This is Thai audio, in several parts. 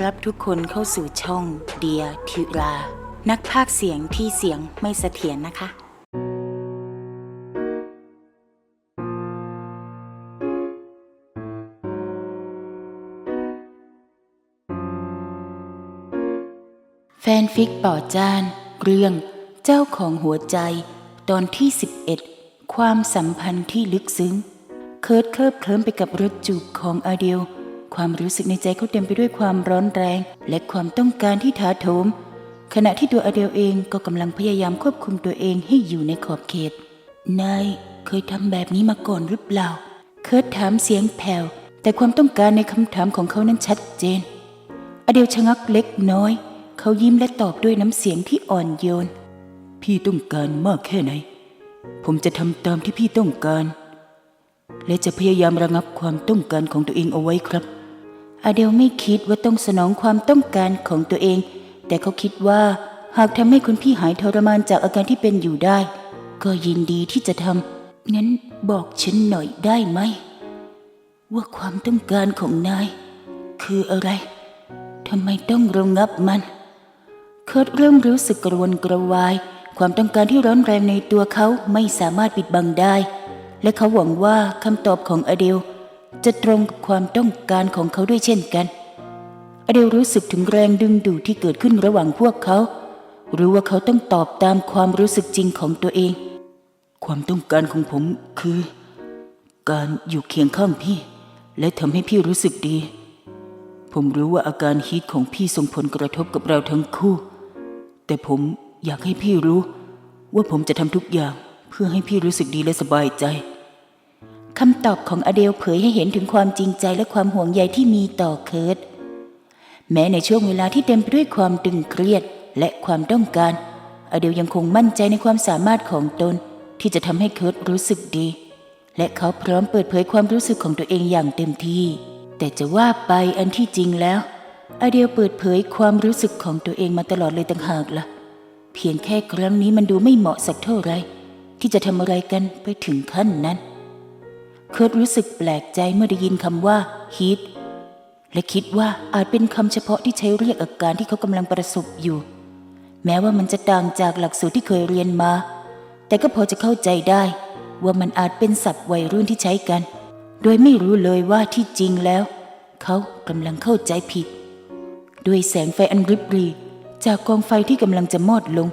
รับทุกคนเข้าสู่ช่องเดียทิรา นักพากย์เสียงที่เสียงไม่เสถียรนะคะ แฟนฟิกป่อจาน เรื่องเจ้าของหัวใจ ตอนที่ 11 ความสัมพันธ์ที่ลึกซึ้ง เคิร์ดเคลิบเคลิ้มไปกับรถจูบของอาเดียว ความรู้สึกในใจเขาเต็มไปด้วยความร้อนแรง และความต้องการที่ถาโถม ขณะที่ตัวอเดียวเองก็กำลังพยายามควบคุมตัวเองให้อยู่ในขอบเขต นายเคยทำแบบนี้มาก่อนหรือเปล่า เคิร์ดถามเสียงแผ่ว แต่ความต้องการในคำถามของเขานั้นชัดเจน อเดลชะงักเล็กน้อย เขายิ้มและตอบด้วยน้ำเสียงที่อ่อนโยน พี่ต้องการมากแค่ไหน ผมจะทำตามที่พี่ต้องการและจะพยายามระงับความต้องการของตัวเองเอาไว้ครับ อาเดลไม่คิดว่าต้องสนองความต้องการของตัวเอง แต่เขาคิดว่าหากทำให้คุณพี่หายทรมานจากอาการที่เป็นอยู่ได้ ก็ยินดีที่จะทำงั้นบอกฉันหน่อยได้ไหม ว่าความต้องการของนาย คืออะไรทำไมต้องระงับมัน เคิร์ดเริ่มรู้สึกกระวนกระวาย ความต้องการที่ร้อนแรงในตัวเขาไม่สามารถปิดบังได้ และเขาหวังว่าคำตอบของอเดล จะตรงกับความต้องการของเขาด้วยเช่นกัน อเดลรู้สึกถึงแรงดึงดูดที่เกิดขึ้นระหว่างพวกเขา รู้ว่าเขาต้องตอบตามความรู้สึกจริงของตัวเอง ความต้องการของผมคือ การอยู่เคียงข้างพี่ และทำให้พี่รู้สึกดี ผมรู้ว่าอาการฮีทของพี่ส่งผลกระทบกับเราทั้งคู่ แต่ผมอยากให้พี่รู้ ว่าผมจะทำทุกอย่างเพื่อให้พี่รู้สึกดีและสบายใจ คำตอบของอเดลเผยให้เห็นถึงความจริงใจและความห่วงใยที่มีต่อเคิร์ดแม้ในช่วงเวลาที่เต็มไปด้วยความตึงเครียดและความต้องการ อเดลยังคงมั่นใจในความสามารถของตน ที่จะทำให้เคิร์ดรู้สึกดี และเขาพร้อมเปิดเผยความรู้สึกของตัวเองอย่างเต็มที่ แต่จะว่าไปอันที่จริงแล้ว อเดลเปิดเผยความรู้สึกของตัวเองมาตลอดเลยต่างหากล่ะ เพียงแค่ครั้งนี้มันดูไม่เหมาะสักเท่าไหรที่จะทำอะไรกันไปถึงขั้นนั้น เคิร์ดรู้สึกแปลกใจเมื่อได้ยินคำว่าฮีทและคิดว่าอาจเป็นคำเฉพาะที่ใช้เรียกอาการที่เขากำลังประสบอยู่ แม้ว่ามันจะต่างจากหลักสูตรที่เคยเรียนมา แต่ก็พอจะเข้าใจได้ ว่ามันอาจเป็นศัพท์วัยรุ่นที่ใช้กัน โดยไม่รู้เลยว่าที่จริงแล้ว เขากำลังเข้าใจผิด ด้วยแสงไฟอันริบหรีจากกองไฟที่กำลังจะมอดลง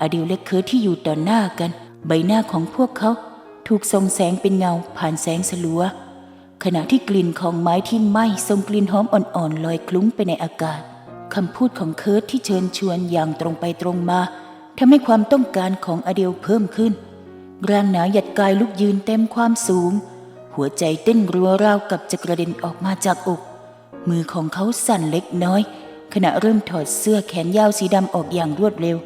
อดิวและเคิร์ที่อยู่ต่อหน้ากัน ใบหน้าของพวกเขา ถูกส่องแสงเป็นเงาผ่านแสงสลัว ขณะที่กลิ่นของไม้ที่ไหม้ส่งกลิ่นหอมอ่อนๆลอยคลุ้งไปในอากาศคำพูดของเคิร์ทที่เชิญชวนอย่างตรงไปตรงมาทำให้ความต้องการของอเดลเพิ่มขึ้น ร่างหนาหยัดกายลุกยืนเต็มความสูง หัวใจเต้นรัวราวกับจะกระเด็นออกมาจากอก มือของเขาสั่นเล็กน้อย ขณะเริ่มถอดเสื้อแขนยาวสีดำออกอย่างรวดเร็ว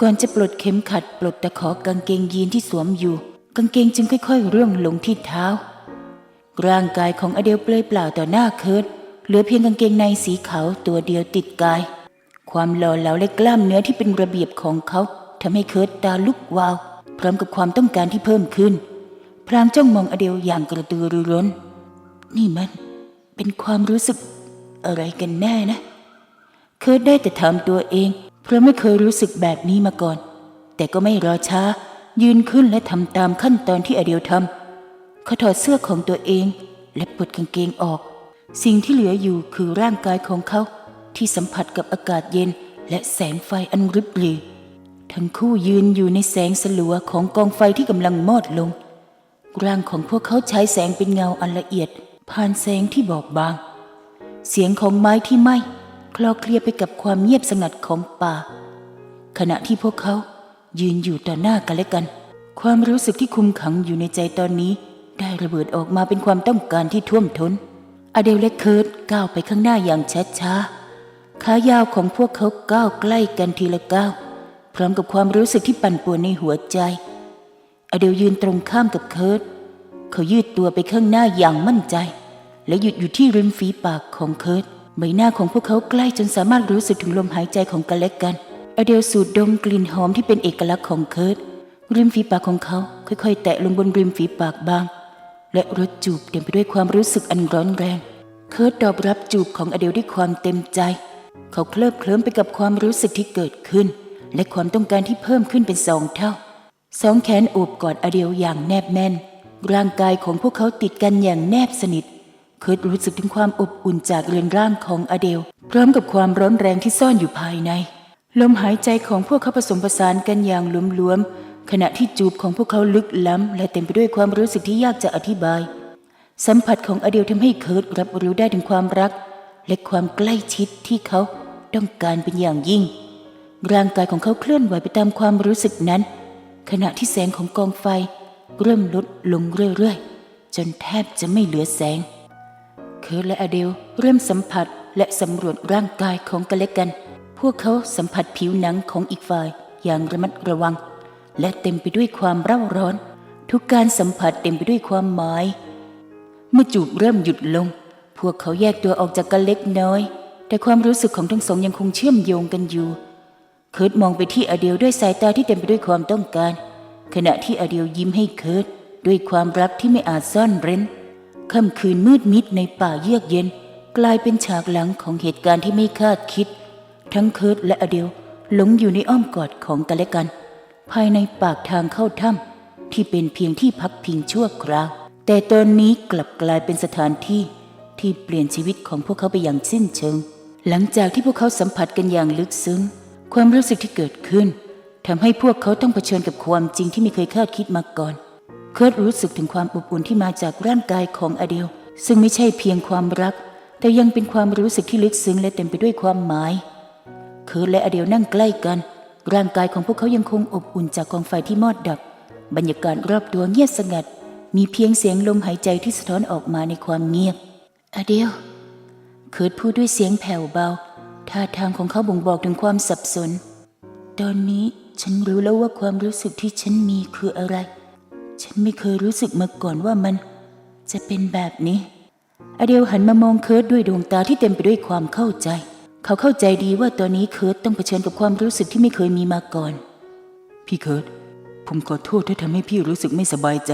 ก่อนจะปลดเข็มขัดปลดตะขอกางเกงยีนที่สวมอยู่ กางเกงจึงค่อยๆร่วงลงที่เท้า ร่างกายของอเดลเปลือยเปล่าต่อหน้าเคิร์ดเหลือเพียงกางเกงในสีขาวตัวเดียวติดกาย ความหล่อเหลาและกล้ามเนื้อที่เป็นระเบียบของเขาทำให้เคิร์ดตาลุกวาว พร้อมกับความต้องการที่เพิ่มขึ้น พรางจ้องมองอเดลอย่างกระตือรือร้น นี่มันเป็นความรู้สึกอะไรกันแน่นะ เคิร์ดได้แต่ถามตัวเอง เพราะไม่เคยรู้สึกแบบนี้มาก่อน แต่ก็ไม่รอช้า ยืนขึ้นและทำตามขั้นตอนที่อเดลทำเขาถอดเสื้อของตัวเอง และปลดกางเกงออก สิ่งที่เหลืออยู่คือร่างกายของเขาที่สัมผัสกับอากาศเย็น และแสงไฟอันริบหรี่ทั้งคู่ยืนอยู่ในแสงสลัวของกองไฟที่กำลังมอดลง ร่างของพวกเขาใช้แสงเป็นเงาอันละเอียด ผ่านแสงที่บอบบาง เสียงของไม้ที่ไหม้คลอเคลียไปกับความเงียบสงัดของป่า ขณะที่พวกเขา ยืนอยู่ต่อหน้ากันและกัน ความรู้สึกที่คุมขังอยู่ในใจตอนนี้ ได้ระเบิดออกมาเป็นความต้องการที่ท่วมทน้น อเดลและเคิร์ตก้าวไปข้างหน้าอย่างช้าๆขายาวของพวกเขาก้าวใกล้กันทีละก้าวพร้อมกับความรู้สึกที่ปั่นป่วนในหัวใจ อเดลยืนตรงข้ามกับเคิร์ตเขายืดตัวไปข้างหน้าอย่างมั่นใจ และหยุดอยู่ที่ริมฝีปากของเคิร์ตใบหน้าของพวกเขาใกล้จนสามารถรู้สึกถึงลมหายใจของกันและกัน อเดลสูดดมกลิ่นหอมที่เป็นเอกลักษณ์ของเคิร์ตริมฝีปากของเขาค่อยๆ แตะลงบนริมฝีปากบาง และรสจูบเต็มไปด้วยความรู้สึกอันร้อนแรง เคิร์ตตอบรับจูบของอเดลด้วยความเต็มใจ เขาเคลิบเคลิ้มไปกับความรู้สึกที่เกิดขึ้น และความต้องการที่เพิ่มขึ้นเป็นสองเท่า สองแขนโอบกอดอเดลอย่างแนบแน่น ร่างกายของพวกเขาติดกันอย่างแนบสนิท เคิร์ตรู้สึกถึงความอบอุ่นจากเรือนร่างของอเดล พร้อมกับความร้อนแรงที่ซ่อนอยู่ภายใน ลมหายใจของพวกเขาผสมผสานกันอย่างหลวมๆขณะที่จูบของพวกเขาลึกล้ำ และเต็มไปด้วยความรู้สึกที่ยากจะอธิบาย สัมผัสของอเดลทำให้เคิร์ตรับรู้ได้ถึงความรัก และความใกล้ชิดที่เขาต้องการเป็นอย่างยิ่ง ร่างกายของเขาเคลื่อนไหวไปตามความรู้สึกนั้น ขณะที่แสงของกองไฟ เริ่มลดลงเรื่อยๆ จนแทบจะไม่เหลือแสง เคิร์ตและอเดลเริ่มสัมผัสและสำรวจร่างกายของกันและกัน พวกเขาสัมผัสผิวหนังของอีกฝ่ายอย่างระมัดระวัง และเต็มไปด้วยความเร่าร้อน ทุกการสัมผัสเต็มไปด้วยความหมาย เมื่อจูบเริ่มหยุดลง พวกเขาแยกตัวออกจากกันเล็กน้อย แต่ความรู้สึกของทั้งสองยังคงเชื่อมโยงกันอยู่เคิร์ตมองไปที่อเดียวด้วยสายตาที่เต็มไปด้วยความต้องการ ขณะที่อเดียวยิ้มให้เคิร์ตด้วยความรักที่ไม่อาจซ่อนเร้นค่ำคืนมืดมิดในป่าเยือกเย็น กลายเป็นฉากหลังของเหตุการณ์ที่ไม่คาดคิด ทั้งเคิร์ตและอเดลหลงอยู่ในอ้อมกอดของกันและกัน ภายในปากทางเข้าถ้ำที่เป็นเพียงที่พักพิงชั่วคราว แต่ตอนนี้กลับกลายเป็นสถานที่ที่เปลี่ยนชีวิตของพวกเขาไปอย่างสิ้นเชิง หลังจากที่พวกเขาสัมผัสกันอย่างลึกซึ้ง ความรู้สึกที่เกิดขึ้นทำให้พวกเขาต้องเผชิญกับความจริงที่ไม่เคยคาดคิดมาก่อนเคิร์ตรู้สึกถึงความอบอุ่นที่มาจากร่างกายของอเดลซึ่งไม่ใช่เพียงความรัก แต่ยังเป็นความรู้สึกที่ลึกซึ้งและเต็มไปด้วยความหมาย เคิร์ตและอเดลนั่งใกล้กัน ร่างกายของพวกเขายังคงอบอุ่นจากกองไฟที่มอดดับ บรรยากาศรอบตัวเงียบสงัด มีเพียงเสียงลมหายใจที่สะท้อนออกมาในความเงียบ อเดลเคิร์ตพูดด้วยเสียงแผ่วเบา ท่าทางของเขาบ่งบอกถึงความสับสน ตอนนี้ฉันรู้แล้วว่าความรู้สึกที่ฉันมีคืออะไร ฉันไม่เคยรู้สึกมาก่อนว่ามัน จะเป็นแบบนี้ อเดลหันมามองเคิร์ตด้วยดวงตาที่เต็มไปด้วยความเข้าใจ เขาเข้าใจดีว่าตอนนี้เคิร์ตต้องเผชิญกับความรู้สึกที่ไม่เคยมีมาก่อน พี่เคิร์ตผมขอโทษที่ทำให้พี่รู้สึกไม่สบายใจ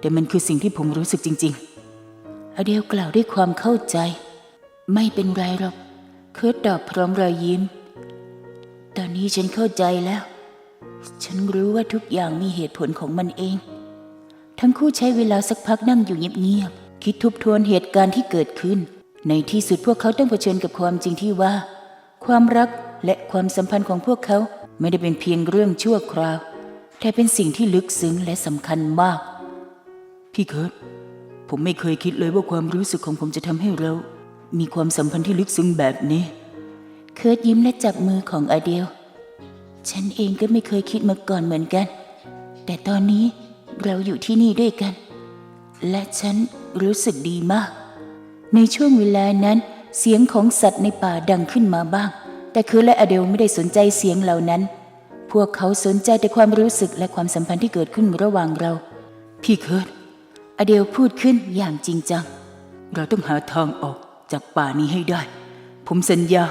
แต่มันคือสิ่งที่ผมรู้สึกจริงๆอเดลกล่าวด้วยความเข้าใจ ไม่เป็นไรหรอก เคิร์ตตอบพร้อมรอยยิ้ม ตอนนี้ฉันเข้าใจแล้ว ฉันรู้ว่าทุกอย่างมีเหตุผลของมันเอง ทั้งคู่ใช้เวลาสักพักนั่งอยู่เงียบๆคิดทบทวนเหตุการณ์ที่เกิดขึ้น ในที่สุดพวกเขาต้องเผชิญกับความจริงที่ว่า ความรักและความสัมพันธ์ของพวกเขาไม่ได้เป็นเพียงเรื่องชั่วคราว แต่เป็นสิ่งที่ลึกซึ้งและสำคัญมาก พี่เคิร์ตผมไม่เคยคิดเลยว่าความรู้สึกของผมจะทำให้เรา มีความสัมพันธ์ที่ลึกซึ้งแบบนี้ เคิร์ตยิ้มและจับมือของอเดล ฉันเองก็ไม่เคยคิดมาก่อนเหมือนกัน แต่ตอนนี้เราอยู่ที่นี่ด้วยกัน และฉันรู้สึกดีมาก ในช่วงเวลานั้น เสียงของสัตว์ในป่าดังขึ้นมาบ้าง แต่คือและอเดลไม่ได้สนใจเสียงเหล่านั้น พวกเขาสนใจแต่ความรู้สึกและความสัมพันธ์ที่เกิดขึ้นระหว่างเรา พี่เคิร์ตอเดลพูดขึ้นอย่างจริงจัง เราต้องหาทางออกจากป่านี้ให้ได้ ผมสัญญา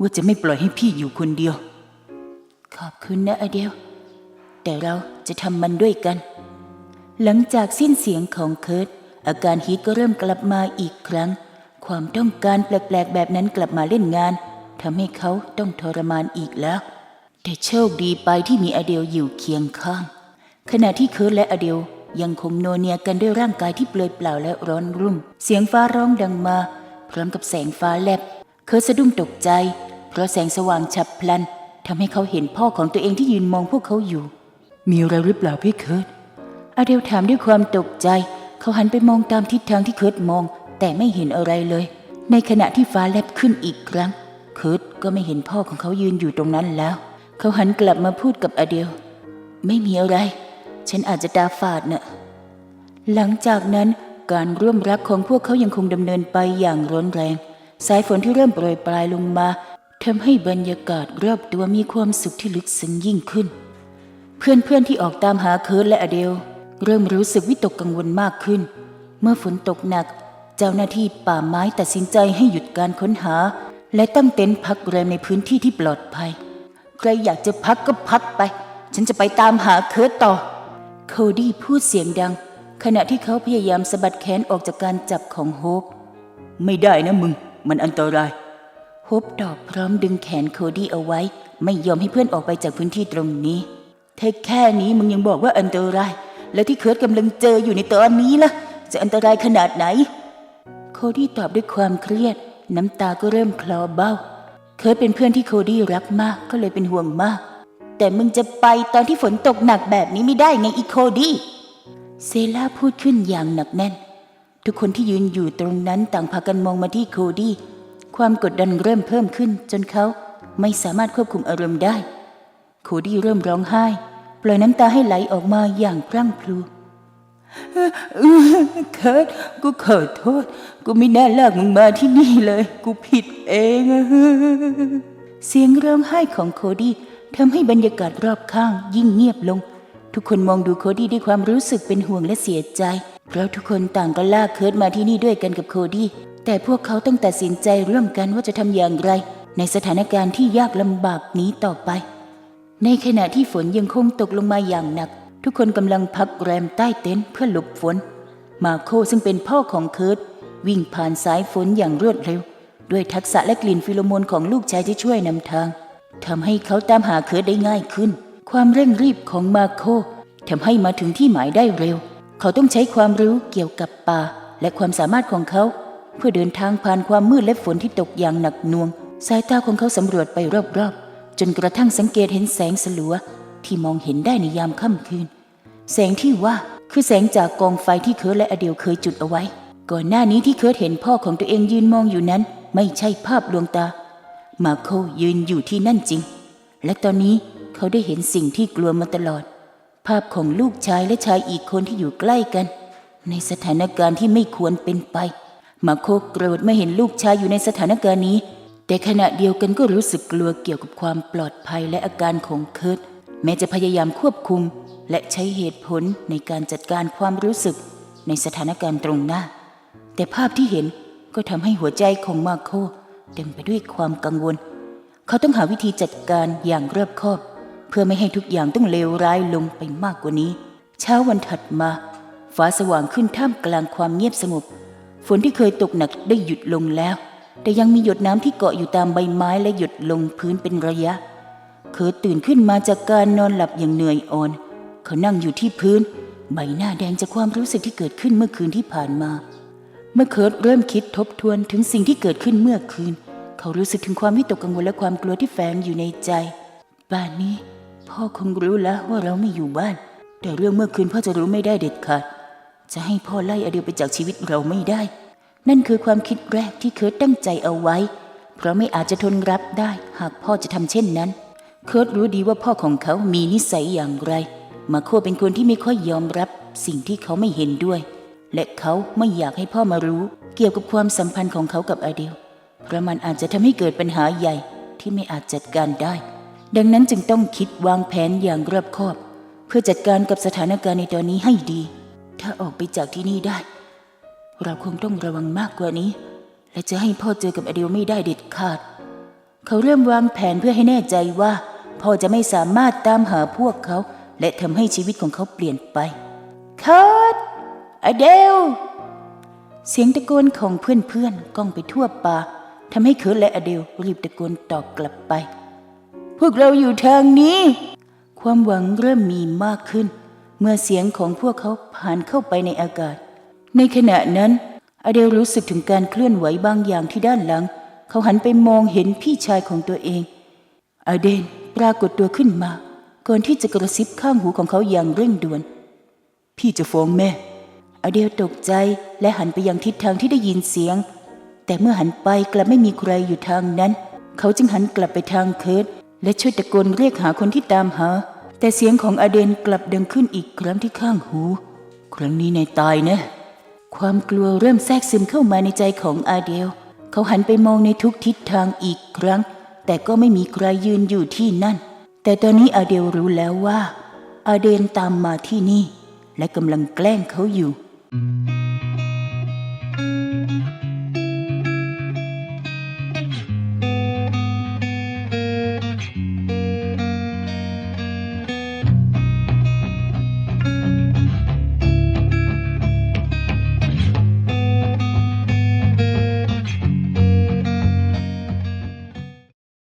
ว่าจะไม่ปล่อยให้พี่อยู่คนเดียว ขอบคุณนะอเดล แต่เราจะทำมันด้วยกัน หลังจากสิ้นเสียงของเคิร์ต อาการฮีทก็เริ่มกลับมาอีกครั้ง ความต้องการแปลกๆแบบนั้นกลับมาเล่นงานทำให้เขาต้องทรมานอีกแล้ว แต่โชคดีไปที่มีอเดลอยู่เคียงข้าง ขณะที่เคิร์ตและอเดลยังคงโนเนียกันด้วยร่างกายที่เปลือยเปล่าและร้อนรุ่ม เสียงฟ้าร้องดังมา พร้อมกับแสงฟ้าแลบ เคิร์ตสะดุ้งตกใจ เพราะแสงสว่างฉับพลันทำให้เขาเห็นพ่อของตัวเองที่ยืนมองพวกเขาอยู่ มีอะไรหรือเปล่าพี่เคิร์ตอเดลถามด้วยความตกใจ เขาหันไปมองตามทิศทางที่เคิร์ตมอง แต่ไม่เห็นอะไรเลย ในขณะที่ฟ้าแลบขึ้นอีกครั้ง เคิร์ตก็ไม่เห็นพ่อของเขายืนอยู่ตรงนั้นแล้ว เขาหันกลับมาพูดกับอเดล ไม่มีอะไร ฉันอาจจะตาฝาดเนะ่ะหลังจากนั้นการร่วมรักของพวกเขายังคงดำเนินไปอย่างร้อนแรง สายฝนที่เริ่มโปรยปลายลงมาทำให้บรรยากาศรอบตัวมีความสุขที่ลึกซึ้งยิ่งขึ้น เพื่อนๆที่ออกตามหาเคิร์ตและอเดล เริ่มรู้สึกวิตกกังวลมากขึ้น เมื่อฝนตกหนัก เจ้าหน้าที่ป่าไม้ตัดสินใจให้หยุดการค้นหา และตั้งเต็นท์พักแรมในพื้นที่ที่ปลอดภัย ใครอยากจะพักก็พักไป ฉันจะไปตามหาเคิร์ตต่อ โคดี้พูดเสียงดัง ขณะที่เขาพยายามสะบัดแขนออกจากการจับของโฮปไม่ได้นะมึง มันอันตรายโฮปตอบพร้อมดึงแขนโคดี้เอาไว้ ไม่ยอมให้เพื่อนออกไปจากพื้นที่ตรงนี้เทแค่นี้มึงยังบอกว่าอันตราย แล้วที่เคิร์ตกำลังเจออยู่ในตอนนี้ล่ะ จะอันตรายขนาดไหน โคดี้ตอบด้วยความเครียด น้ำตาก็เริ่มคลอเบ้า เคิร์ตเป็นเพื่อนที่โคดี้รักมากก็เลยเป็นห่วงมาก แต่มึงจะไปตอนที่ฝนตกหนักแบบนี้ไม่ได้ไงอีโคดี้เซล่าพูดขึ้นอย่างหนักแน่น ทุกคนที่ยืนอยู่ตรงนั้นต่างพากันมองมาที่โคดี้ความกดดันเริ่มเพิ่มขึ้นจนเขาไม่สามารถควบคุมอารมณ์ได้ โคดี้เริ่มร้องไห้ ล่อยน้ำตาให้ไหลออกมาอย่างพรั่งพรูเคิร์ตกูขอโทษ กูไม่น่าลากมึงมาที่นี่เลย กูผิดเอง เสียงร้องไห้ของโคดี้ทำให้บรรยากาศรอบข้างยิ่งเงียบลง ทุกคนมองดูโคดี้ด้วยความรู้สึกเป็นห่วงและเสียใจ เพราะทุกคนต่างก็ลากเคิร์ตมาที่นี่ด้วยกันกับโคดี้แต่พวกเขาต้องตัดสินใจร่วมกันว่าจะทำอย่างไร ในสถานการณ์ที่ยากลำบากนี้ต่อไป ในขณะที่ฝนยังคงตกลงมาอย่างหนัก ทุกคนกำลังพักแรมใต้เต็นท์เพื่อหลบฝน มาโคซึ่งเป็นพ่อของเคิร์ตวิ่งผ่านสายฝนอย่างรวดเร็ว ด้วยทักษะและกลิ่นฟิโลโมนของลูกชายที่ช่วยนำทางทำให้เขาตามหาเคิร์ตได้ง่ายขึ้น ความเร่งรีบของมาโคทำให้มาถึงที่หมายได้เร็ว เขาต้องใช้ความรู้เกี่ยวกับป่า และความสามารถของเขา เพื่อเดินทางผ่านความมืดและฝนที่ตกอย่างหนักหน่วง สายตาของเขาสำรวจไปรอบๆ จนกระทั่งสังเกตเห็นแสงสลัวที่มองเห็นได้ในยามค่ำคืน แสงที่ว่าคือแสงจากกองไฟที่เคิร์ตและอเดลเคยจุดเอาไว้ ก่อนหน้านี้ที่เคิร์ตเห็นพ่อของตัวเองยืนมองอยู่นั้น ไม่ใช่ภาพลวงตา มาโคยืนอยู่ที่นั่นจริง และตอนนี้เขาได้เห็นสิ่งที่กลัวมาตลอด ภาพของลูกชายและชายอีกคนที่อยู่ใกล้กัน ในสถานการณ์ที่ไม่ควรเป็นไป มาโคโกรธเมื่อเห็นลูกชายอยู่ในสถานการณ์นี้ แต่ขณะเดียวกันก็รู้สึกกลัวเกี่ยวกับความปลอดภัยและอาการของเคิร์ตแม้จะพยายามควบคุม และใช้เหตุผลในการจัดการความรู้สึกในสถานการณ์ตรงหน้า แต่ภาพที่เห็นก็ทำให้หัวใจของมาโคเต็มไปด้วยความกังวล เขาต้องหาวิธีจัดการอย่างรอบคอบ เพื่อไม่ให้ทุกอย่างต้องเลวร้ายลงไปมากกว่านี้ เช้าวันถัดมา ฟ้าสว่างขึ้นท่ามกลางความเงียบสงบฝนที่เคยตกหนักได้หยุดลงแล้ว แต่ยังมีหยดน้ำที่เกาะอยู่ตามใบไม้และหยดลงพื้นเป็นระยะเคิร์ตตื่นขึ้นมาจากการนอนหลับอย่างเหนื่อยอ่อน เขานั่งอยู่ที่พื้น ใบหน้าแดงจากความรู้สึกที่เกิดขึ้นเมื่อคืนที่ผ่านมา เมื่อเคิร์ตเริ่มคิดทบทวนถึงสิ่งที่เกิดขึ้นเมื่อคืน เขารู้สึกถึงความวิตกกังวลและความกลัวที่แฝงอยู่ในใจบ้านนี้ พ่อคงรู้แล้วว่าเราไม่อยู่บ้าน แต่เรื่องเมื่อคืนพ่อจะรู้ไม่ได้เด็ดขาดจะให้พ่อไล่อเดียวไปจากชีวิตเราไม่ได้ นั่นคือความคิดแรกที่เคิร์ตตั้งใจเอาไว้ เพราะไม่อาจจะทนรับได้หากพ่อจะทำเช่นนั้น เคิร์ตรู้ดีว่าพ่อของเขามีนิสัยอย่างไร มาโคเป็นคนที่ไม่ค่อยยอมรับสิ่งที่เขาไม่เห็นด้วย และเขาไม่อยากให้พ่อมารู้ เกี่ยวกับความสัมพันธ์ของเขากับอเดลเพราะมันอาจจะทำให้เกิดปัญหาใหญ่ที่ไม่อาจจัดการได้ ดังนั้นจึงต้องคิดวางแผนอย่างรอบคอบ เพื่อจัดการกับสถานการณ์ในตอนนี้ให้ดี ถ้าออกไปจากที่นี่ได้ เราคงต้องระวังมากกว่านี้ และจะให้พ่อเจอกับอเดลไม่ได้เด็ดขาด เขาเริ่มวางแผนเพื่อให้แน่ใจว่า พ่อจะไม่สามารถตามหาพวกเขา และทำให้ชีวิตของเขาเปลี่ยนไปคัดอเดล เสียงตะโกนของเพื่อนๆก้องไปทั่วป่าทำให้เคิร์ตและอเดลรีบตะโกนตอบกลับไป พวกเราอยู่ทางนี้ ความหวังเริ่มมีมากขึ้น เมื่อเสียงของพวกเขาผ่านเข้าไปในอากาศ ในขณะนั้น อเดลรู้สึกถึงการเคลื่อนไหวบางอย่างที่ด้านหลัง เขาหันไปมองเห็นพี่ชายของตัวเอง อเดนปรากฏตัวขึ้นมาก่อนที่จะกระซิบข้างหูของเขาอย่างเร่งด่วน พี่จะฟ้องแม่ อเดลตกใจและหันไปยังทิศทางที่ได้ยินเสียง แต่เมื่อหันไปกลับไม่มีใครอยู่ทางนั้น เขาจึงหันกลับไปทางเคิร์ตและช่วยตะโกนเรียกหาคนที่ตามหา แต่เสียงของอเดนกลับดังขึ้นอีกครั้งที่ข้างหู ครั้งนี้นายตายนะ ความกลัวเริ่มแทรกซึมเข้ามาในใจของอาเดล เขาหันไปมองในทุกทิศทางอีกครั้ง แต่ก็ไม่มีใครยืนอยู่ที่นั่น แต่ตอนนี้อาเดลรู้แล้วว่า อาเดนตามมาที่นี่ และกำลังแกล้งเขาอยู่